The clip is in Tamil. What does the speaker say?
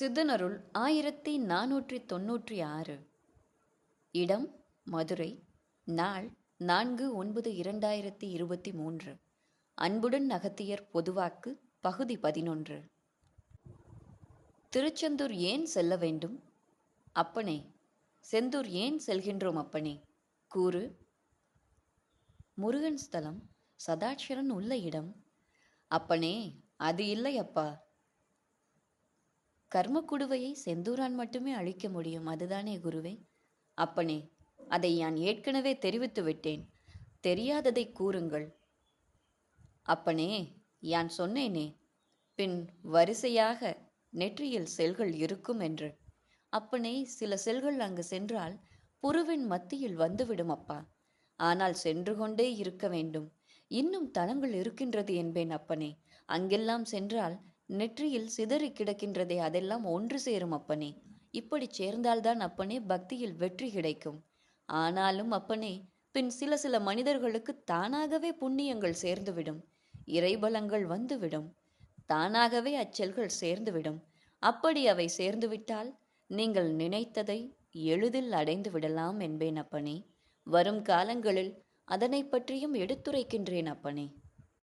சிதனருள் ஆயிரத்தி நானூற்றி தொன்னூற்றி ஆறு. இடம் மதுரை நாள் நான்கு ஒன்பது இரண்டாயிரத்தி இருபத்தி மூன்று. அன்புடன் அகத்தியர் பொதுவாக்கு பகுதி பதினொன்று. திருச்செந்தூர் ஏன் செல்ல வேண்டும்? அப்பனே செந்தூர் ஏன் செல்கின்றோம் அப்பனே? கூறு முருகன் ஸ்தலம் சதாட்சரன் உள்ள இடம். அப்பனே அது இல்லை அப்பா. கர்மக்குடுவையை செந்தூரான் மட்டுமே அழிக்க முடியும் அதுதானே குருவே? அப்பனே அதை நான் ஏற்கனவே தெரிவித்து விட்டேன். தெரியாததை கூறுங்கள். அப்பனே யான் சொன்னேனே பின் வரிசையாக நெற்றியில் செல்கள் இருக்கும் என்று. அப்பனே சில செல்கள் அங்கு சென்றால் புருவின் மத்தியில் வந்துவிடும் அப்பா. ஆனால் சென்று கொண்டே இருக்க வேண்டும். இன்னும் தலங்கள் இருக்கின்றது என்பேன் அப்பனே. அங்கெல்லாம் சென்றால் நெற்றியில் சிதறி கிடக்கின்றதே அதெல்லாம் ஒன்று சேரும் அப்பனே. இப்படி சேர்ந்தால்தான் அப்பனே பக்தியில் வெற்றி கிடைக்கும். ஆனாலும் அப்பனே பின் சில சில மனிதர்களுக்கு தானாகவே புண்ணியங்கள் சேர்ந்துவிடும். இறைபலங்கள் வந்துவிடும். தானாகவே அச்செல்கள் சேர்ந்துவிடும். அப்படி அவை சேர்ந்துவிட்டால் நீங்கள் நினைத்ததை எளிதில் அடைந்து விடலாம் என்பேன் அப்பனே. வரும் காலங்களில் அதனை பற்றியும் எடுத்துரைக்கின்றேன் அப்பனே.